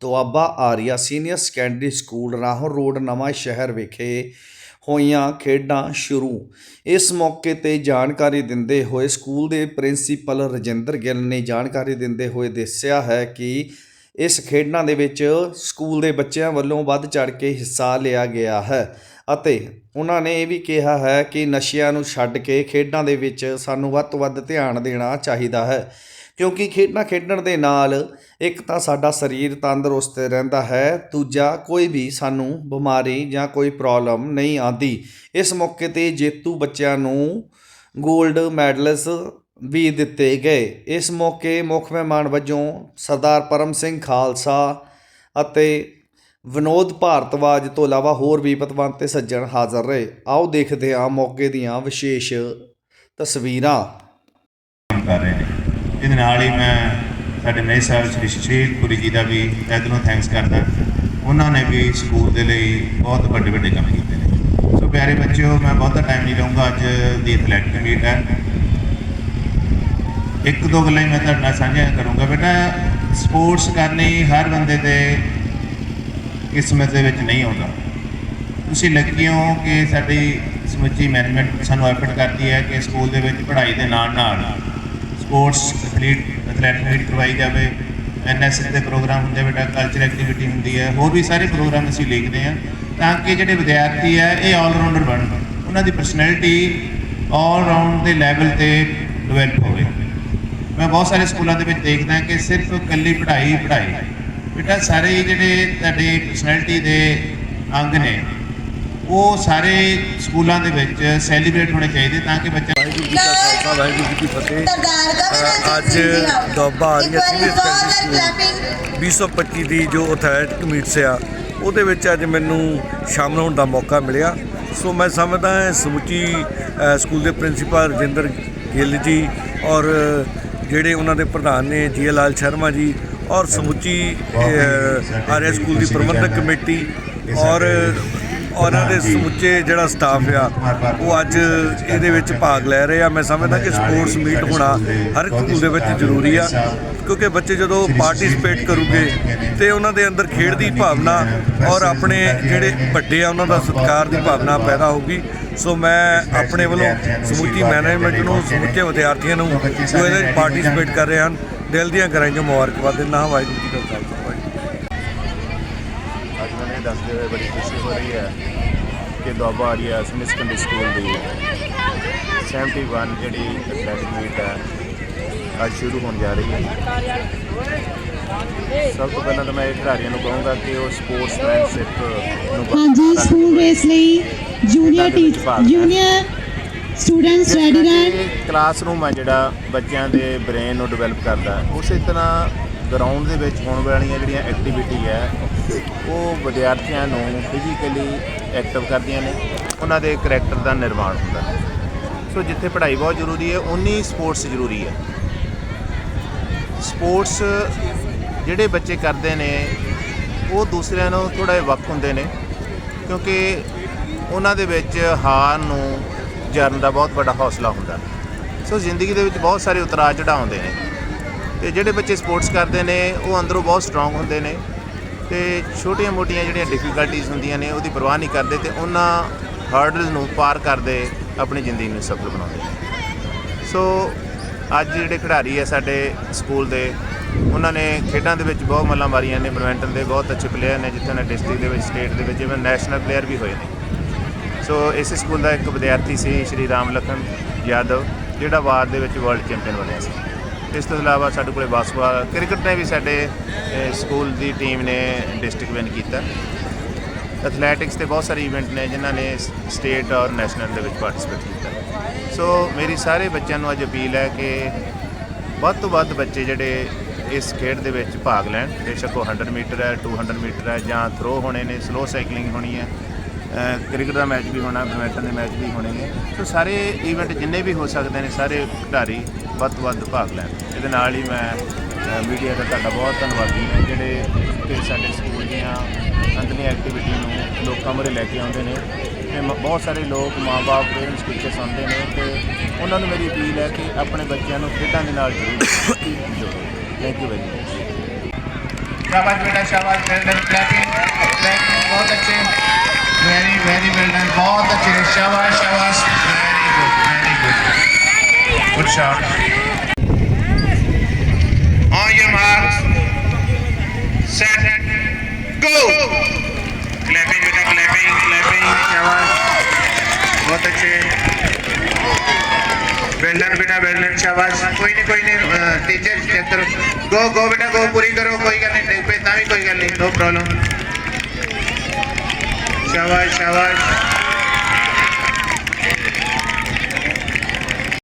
Doaba Arya senior secondary school Rahon road Nawan Shahar ਵਿਖੇ ਹੋਈਆਂ ਖੇਡਾਂ ਸ਼ੁਰੂ। ਇਸ ਮੌਕੇ ਤੇ ਜਾਣਕਾਰੀ ਦਿੰਦੇ ਹੋਏ ਸਕੂਲ ਦੇ ਪ੍ਰਿੰਸੀਪਲ ਰਜਿੰਦਰ ਗਿੱਲ ਨੇ ਜਾਣਕਾਰੀ ਦਿੰਦੇ ਹੋਏ ਦੱਸਿਆ ਹੈ ਕਿ ਇਸ ਖੇਡਾਂ ਦੇ ਵਿੱਚ ਸਕੂਲ ਦੇ ਬੱਚਿਆਂ ਵੱਲੋਂ ਵੱਧ ਚੜ ਕੇ ਹਿੱਸਾ ਲਿਆ ਗਿਆ ਹੈ ਅਤੇ ਉਹਨਾਂ ਨੇ ਇਹ ਵੀ ਕਿਹਾ ਹੈ ਕਿ ਨਸ਼ਿਆਂ ਨੂੰ ਛੱਡ ਕੇ ਖੇਡਾਂ ਦੇ ਵਿੱਚ ਸਾਨੂੰ ਵੱਧ ਤੋਂ ਵੱਧ ਧਿਆਨ ਦੇਣਾ ਚਾਹੀਦਾ ਹੈ। ਕਿਉਂਕਿ ਖੇਡਾਂ ਖੇਡਣ ਦੇ ਨਾਲ ਇੱਕ ਤਾਂ ਸਾਡਾ ਸਰੀਰ ਤੰਦਰੁਸਤ ਰਹਿੰਦਾ ਹੈ, ਦੂਜਾ ਕੋਈ ਵੀ ਸਾਨੂੰ ਬਿਮਾਰੀ ਜਾਂ ਕੋਈ ਪ੍ਰੋਬਲਮ ਨਹੀਂ ਆਉਂਦੀ। ਇਸ ਮੌਕੇ ਤੇ ਜੇਤੂ ਬੱਚਿਆਂ ਨੂੰ 골ਡ ਮੈਡਲਸ ਵੀ ਦਿੱਤੇ ਗਏ। ਇਸ ਮੌਕੇ ਮੁੱਖ ਮਹਿਮਾਨ ਵਜੋਂ ਸਰਦਾਰ ਪਰਮ ਸਿੰਘ ਖਾਲਸਾ ਅਤੇ ਵਿਨੋਦ ਭਾਰਤਵਾਜ ਤੋਂ ਇਲਾਵਾ ਹੋਰ ਵੀ ਪਤਵੰਤ ਤੇ ਸੱਜਣ ਹਾਜ਼ਰ ਰਹੇ। ਆਓ ਦੇਖਦੇ ਹਾਂ ਮੌਕੇ ਦੀਆਂ ਵਿਸ਼ੇਸ਼ ਤਸਵੀਰਾਂ। ਕਰ ਰਹੇ ਨੇ। ਇਹਦੇ ਨਾਲ ਹੀ ਮੈਂ ਸਾਡੇ ਨਏ ਸਾਹਿਬ ਸ੍ਰੀ ਸ਼ਸ਼ੀਲ ਪੁਰੀ ਜੀ ਦਾ ਵੀ ਤਹਿ ਦਿਲੋਂ ਥੈਂਕਸ ਕਰਦਾ। ਉਹਨਾਂ ਨੇ ਵੀ ਸਕੂਲ ਦੇ ਲਈ ਬਹੁਤ ਵੱਡੇ ਵੱਡੇ ਕੰਮ ਕੀਤੇ ਨੇ। ਸੋ ਪਿਆਰੇ ਬੱਚਿਓ, ਮੈਂ ਬਹੁਤਾ ਟਾਈਮ ਨਹੀਂ ਲਵਾਂਗਾ ਅੱਜ ਦੀ ਐਥਲੈਟਿਕ ਮੀਟ ਹੈ। ਇੱਕ ਦੋ ਗੱਲਾਂ ਹੀ ਮੈਂ ਤੁਹਾਡੇ ਨਾਲ ਸਾਂਝੀਆਂ ਕਰੂੰਗਾ। ਬੇਟਾ ਸਪੋਰਟਸ ਕਰਨੀ ਹਰ ਬੰਦੇ ਦੇ ਕਿਸਮਤ ਦੇ ਵਿੱਚ ਨਹੀਂ ਆਉਂਦਾ। ਤੁਸੀਂ ਲੱਕੀ ਹੋ ਕਿ ਸਾਡੀ ਸਮੁੱਚੀ ਮੈਨੇਜਮੈਂਟ ਸਾਨੂੰ ਐਫਰਟ ਕਰਦੀ ਹੈ ਕਿ ਸਕੂਲ ਦੇ ਵਿੱਚ ਪੜ੍ਹਾਈ ਦੇ ਨਾਲ ਨਾਲ ਸਪੋਰਟਸ ਐਥਲੀਟ ਐਥਲੈਟਿਕ ਮੀਟ ਕਰਵਾਈ ਜਾਵੇ, ਐਨਐਸਐਸ ਦੇ ਪ੍ਰੋਗਰਾਮ ਹੁੰਦੇ ਬੇਟਾ ਕਲਚਰ ਐਕਟੀਵਿਟੀ ਹੁੰਦੀ ਹੈ ਹੋਰ ਵੀ ਸਾਰੇ ਪ੍ਰੋਗਰਾਮ ਅਸੀਂ ਲਿਖਦੇ ਹਾਂ ਤਾਂ ਕਿ ਜਿਹੜੇ ਵਿਦਿਆਰਥੀ ਹੈ ਇਹ ਆਲ ਰਾਊਂਡਰ ਬਣਨ ਉਹਨਾਂ ਦੀ ਪਰਸਨੈਲਿਟੀ ਆਲ ਰਾਊਂਡ ਦੇ ਲੈਵਲ ਤੇ ਡਿਵੈਲਪ ਹੋਵੇ। ਮੈਂ ਬਹੁਤ ਸਾਰੇ ਸਕੂਲਾਂ ਦੇ ਵਿੱਚ ਦੇਖਦਾ ਕਿ ਸਿਰਫ ਇਕੱਲੀ ਪੜ੍ਹਾਈ ਪੜ੍ਹਾਈ। ਬੇਟਾ, ਸਾਰੇ ਹੀ ਜਿਹੜੇ ਤੁਹਾਡੇ ਪਰਸਨੈਲਿਟੀ ਦੇ ਅੰਗ ਨੇ, ਉਹ ਸਾਰੇ ਸਕੂਲਾਂ ਦੇ ਵਿੱਚ ਸੈਲੀਬ੍ਰੇਟ ਹੋਣੇ ਚਾਹੀਦੇ ਤਾਂ ਕਿ ਬੱਚਾ ਵਾਹਿਗੁਰੂ ਜੀ ਕਾ ਖਾਲਸਾ ਵਾਹਿਗੁਰੂ ਜੀ ਕੀ ਫਤਿਹ। ਅੱਜ Doaba Arya senior secondary school. 2025 ਦੀ ਜੋ ਐਥਲੈਟਿਕ ਮੀਟਸ ਆ ਉਹਦੇ ਵਿੱਚ ਅੱਜ ਮੈਨੂੰ ਸ਼ਾਮਲ ਹੋਣ ਦਾ ਮੌਕਾ ਮਿਲਿਆ। ਸੋ ਮੈਂ ਸਮਝਦਾ ਹਾਂ ਸਮੁੱਚੀ ਸਕੂਲ ਦੇ ਪ੍ਰਿੰਸੀਪਲ ਰਜਿੰਦਰ ਗਿੱਲ ਜੀ ਔਰ ਜਿਹੜੇ ਉਹਨਾਂ ਦੇ ਪ੍ਰਧਾਨ ਨੇ ਜੀ ਲਾਲ ਸ਼ਰਮਾ ਜੀ ਔਰ ਸਮੁੱਚੀ ਆਰੀਆ ਸਕੂਲ ਦੀ ਪ੍ਰਬੰਧਕ ਕਮੇਟੀ ਔਰ ਉਹਨਾਂ ਦੇ ਸਮੁੱਚੇ ਜਿਹੜਾ ਸਟਾਫ ਆ ਉਹ ਅੱਜ ਇਹਦੇ ਵਿੱਚ ਭਾਗ ਲੈ ਰਹੇ ਆ। ਮੈਂ ਸਮਝਦਾ ਕਿ ਸਪੋਰਟਸ ਮੀਟ ਹੋਣਾ ਹਰ ਇੱਕ ਸਕੂਲ ਦੇ ਵਿੱਚ ਜ਼ਰੂਰੀ ਆ ਕਿਉਂਕਿ ਬੱਚੇ ਜਦੋਂ ਪਾਰਟਿਸਿਪੇਟ ਕਰੂਗੇ ਤੇ ਉਹਨਾਂ ਦੇ ਅੰਦਰ ਖੇਡ ਦੀ ਭਾਵਨਾ ਔਰ ਆਪਣੇ ਜਿਹੜੇ ਵੱਡੇ ਆ ਉਹਨਾਂ ਦਾ ਸਤਿਕਾਰ ਦੀ ਭਾਵਨਾ ਪੈਦਾ ਹੋਊਗੀ। ਸੋ ਮੈਂ ਆਪਣੇ ਵੱਲੋਂ ਸਮੁੱਚੀ ਮੈਨੇਜਮੈਂਟ ਨੂੰ ਸਮੁੱਚੇ ਵਿਦਿਆਰਥੀਆਂ ਨੂੰ ਜੋ ਇਹਦੇ ਵਿੱਚ ਪਾਰਟਿਸਿਪੇਟ ਕਰ ਰਹੇ ਹਨ ਦਿਲ ਦੀਆਂ ਗਰਾਈਆਂ ਮੁਬਾਰਕਬਾਦ ਦਿੰਦਾ ਹਾਂ। ਵਾਹਿਗੁਰੂ ਜੀ ਖਾਲਸਾ ਵਾਹਿਗੁਰੂ ਜੀ ਕੀ ਫਤਿਹ। ਅੱਜ ਮੈਨੂੰ ਇਹ ਦੱਸਦੇ ਹੋਏ ਬੜੀ ਖੁਸ਼ੀ ਹੋ ਰਹੀ ਹੈ ਕਿ Doaba Arya senior secondary school ਦੀ 71 ਜਿਹੜੀ ਐਥਲੈਟਿਕ ਮੀਟ ਹੈ ਅੱਜ ਸ਼ੁਰੂ ਹੋਣ ਜਾ ਰਹੀ ਹੈ। ਸਭ ਤੋਂ ਪਹਿਲਾਂ ਤਾਂ ਮੈਂ ਖਿਡਾਰੀਆਂ ਨੂੰ ਕਹੂੰਗਾ ਕਿ ਉਹ ਸਪੋਰਟਸਮੈਨਸ਼ਿਪ ਨੂੰ ਹਾਂਜੀ ਸਕੂਲ ਰੇਸ ਲਈ junior teach junior students ready ਰਹਿਣ। ਕਲਾਸਰੂਮ ਆ ਜਿਹੜਾ ਬੱਚਿਆਂ ਦੇ ਬ੍ਰੇਨ ਨੂੰ ਡਿਵੈਲਪ ਕਰਦਾ ਹੈ, ਉਸੇ ਤਰ੍ਹਾਂ ਗਰਾਊਂਡ ਦੇ ਵਿੱਚ ਹੋਣ ਵਾਲੀਆਂ ਜਿਹੜੀਆਂ ਐਕਟੀਵਿਟੀ ਹੈ, ਉਹ ਵਿਦਿਆਰਥੀਆਂ ਨੂੰ ਫਿਜ਼ੀਕਲੀ ਐਕਟਿਵ ਕਰਦੀਆਂ ਨੇ। ਉਹਨਾਂ ਦੇ ਕਰੈਕਟਰ ਦਾ ਨਿਰਮਾਣ ਹੁੰਦਾ ਹੈ। ਸੋ ਜਿੱਥੇ ਪੜ੍ਹਾਈ ਬਹੁਤ ਜ਼ਰੂਰੀ ਹੈ ਉਨੀ ਸਪੋਰਟਸ ਜ਼ਰੂਰੀ ਹੈ। ਸਪੋਰਟਸ ਜਿਹੜੇ ਬੱਚੇ ਕਰਦੇ ਨੇ, ਉਹ ਦੂਸਰਿਆਂ ਨੂੰ ਥੋੜਾ ਜਿਹਾ ਵੱਖ ਹੁੰਦੇ ਨੇ, ਕਿਉਂਕਿ ਉਹਨਾਂ ਦੇ ਵਿੱਚ ਹਾਰ ਨੂੰ ਜਰਨ ਦਾ ਬਹੁਤ ਵੱਡਾ ਹੌਸਲਾ ਹੁੰਦਾ ਸੋ ਜ਼ਿੰਦਗੀ ਦੇ ਵਿੱਚ ਬਹੁਤ ਸਾਰੇ ਉਤਰਾਅ ਚੜਾਉਂਦੇ ਨੇ। ਤੇ ਜਿਹੜੇ ਬੱਚੇ ਸਪੋਰਟਸ ਕਰਦੇ ਨੇ, ਉਹ ਅੰਦਰੋਂ ਬਹੁਤ ਸਟਰੋਂਗ ਹੁੰਦੇ ਨੇ ਤੇ ਛੋਟੀਆਂ-ਮੋਟੀਆਂ ਜਿਹੜੀਆਂ ਡਿਫਿਕਲਟੀਆਂ ਹੁੰਦੀਆਂ ਨੇ, ਉਹਦੀ ਪਰਵਾਹ ਨਹੀਂ ਕਰਦੇ ਤੇ ਉਹਨਾਂ ਹਰਡਲ ਨੂੰ ਪਾਰ ਕਰਦੇ ਆਪਣੀ ਜ਼ਿੰਦਗੀ ਨੂੰ ਸਫਲ ਬਣਾਉਂਦੇ ਸੋ ਅੱਜ ਜਿਹੜੇ ਖਿਡਾਰੀ ਹੈ ਸਾਡੇ ਸਕੂਲ ਦੇ, ਉਹਨਾਂ ਨੇ ਖੇਡਾਂ ਦੇ ਵਿੱਚ ਬਹੁਤ ਮੱਲਾਂ ਮਾਰੀਆਂ ਨੇ ਬੈਡਮਿੰਟਨ ਦੇ ਬਹੁਤ ਅੱਛੇ ਪਲੇਅਰ ਨੇ, ਜਿੱਥੇ ਉਹਨਾਂ ਡਿਸਟ੍ਰਿਕਟ ਦੇ ਵਿੱਚ ਸਟੇਟ ਦੇ ਵਿੱਚ ਜਿਵੇਂ ਨੈਸ਼ਨਲ ਪਲੇਅਰ ਵੀ ਹੋਏ ਨੇ। ਸੋ ਇਸ ਸਕੂਲ ਦਾ ਇੱਕ ਵਿਦਿਆਰਥੀ ਸੀ ਸ਼੍ਰੀ ਰਾਮ ਲਖਨ ਯਾਦਵ, ਜਿਹੜਾ ਵਾਰ ਦੇ ਵਿੱਚ ਵਰਲਡ ਚੈਂਪੀਅਨ ਬਣਿਆ ਸੀ। ਇਸ ਤੋਂ ਇਲਾਵਾ ਸਾਡੇ ਕੋਲੇ ਬਾਸਕਟਬਾਲ ਕ੍ਰਿਕਟ ਨੇ ਵੀ ਸਾਡੇ ਸਕੂਲ ਦੀ ਟੀਮ ਨੇ ਡਿਸਟ੍ਰਿਕਟ ਵਿਨ ਕੀਤਾ। ਐਥਲੈਟਿਕਸ ਤੇ ਬਹੁਤ ਸਾਰੇ ਇਵੈਂਟ ਨੇ ਜਿਨ੍ਹਾਂ ਨੇ ਸਟੇਟ ਔਰ ਨੈਸ਼ਨਲ ਦੇ ਵਿੱਚ ਪਾਰਟਿਸਿਪੇਟ ਕੀਤਾ। ਸੋ ਮੇਰੀ ਸਾਰੇ ਬੱਚਿਆਂ ਨੂੰ ਅੱਜ ਅਪੀਲ ਹੈ ਕਿ ਵੱਧ ਤੋਂ ਵੱਧ ਬੱਚੇ ਜਿਹੜੇ ਇਸ ਖੇਡ ਦੇ ਵਿੱਚ ਭਾਗ ਲੈਣ। ਬੇਸ਼ੱਕ ਉਹ 100 ਮੀਟਰ ਹੈ 200 ਮੀਟਰ ਹੈ ਜਾਂ ਥਰੋ ਹੋਣੇ ਨੇ ਸਲੋ ਸਾਈਕਲਿੰਗ ਹੋਣੀ ਹੈ। ਕ੍ਰਿਕਟ ਦਾ ਮੈਚ ਵੀ ਹੋਣਾ, ਬੈਡਮਿੰਟਨ ਦੇ ਮੈਚ ਵੀ ਹੋਣੇ ਨੇ। ਸੋ ਸਾਰੇ ਇਵੈਂਟ ਜਿੰਨੇ ਵੀ ਹੋ ਸਕਦੇ ਨੇ, ਸਾਰੇ ਖਿਡਾਰੀ ਵੱਧ ਤੋਂ ਵੱਧ ਭਾਗ ਲੈਣ। ਇਹਦੇ ਨਾਲ ਹੀ ਮੈਂ ਮੀਡੀਆ ਦਾ ਤੁਹਾਡਾ ਬਹੁਤ ਧੰਨਵਾਦੀ ਹਾਂ। ਜਿਹੜੇ ਕਿ ਸਾਡੇ ਸਕੂਲ ਦੀਆਂ ਅੰਦਰਲੀਆਂ ਐਕਟੀਵਿਟੀ ਨੂੰ ਲੋਕਾਂ ਮੁਰੇ ਲੈ ਕੇ ਆਉਂਦੇ ਨੇ, ਤੇ ਬਹੁਤ ਸਾਰੇ ਲੋਕ ਮਾਪੇ ਪੇਰੈਂਟਸ ਕਿੱਥੇ ਸੁਣਦੇ ਨੇ, ਤੇ ਉਹਨਾਂ ਨੂੰ ਮੇਰੀ ਅਪੀਲ ਹੈ ਕਿ ਆਪਣੇ ਬੱਚਿਆਂ ਨੂੰ ਖੇਡਾਂ ਦੇ ਨਾਲ ਜਰੂਰ ਜੋੜੋ ਥੈਂਕ ਯੂ ਵੈਰੀ ਮਚ ਸ਼ਾਬਾਸ਼ ਬੇਟਾ, ਸ਼ਾਬਾਸ਼। ਬੈਂਡਰ ਕਲੈਪਿੰਗ ਬਹੁਤ ਅੱਛੇ। बहुत अच्छे वेरी वेरी वेल डन बहुत अच्छे शाबाश शाबाश very good very good good shot on your marks set go clapping बेटा clapping clapping शाबाश बहुत अच्छे वेल डन बेटा वेल डन शाबाश कोई नहीं कोई नहीं टीचर चेक करो गो गो बेटा गो पूरी करो कोई गल नहीं पे भी कोई गल नहीं नो प्रॉब्लम সাবাস সাবাস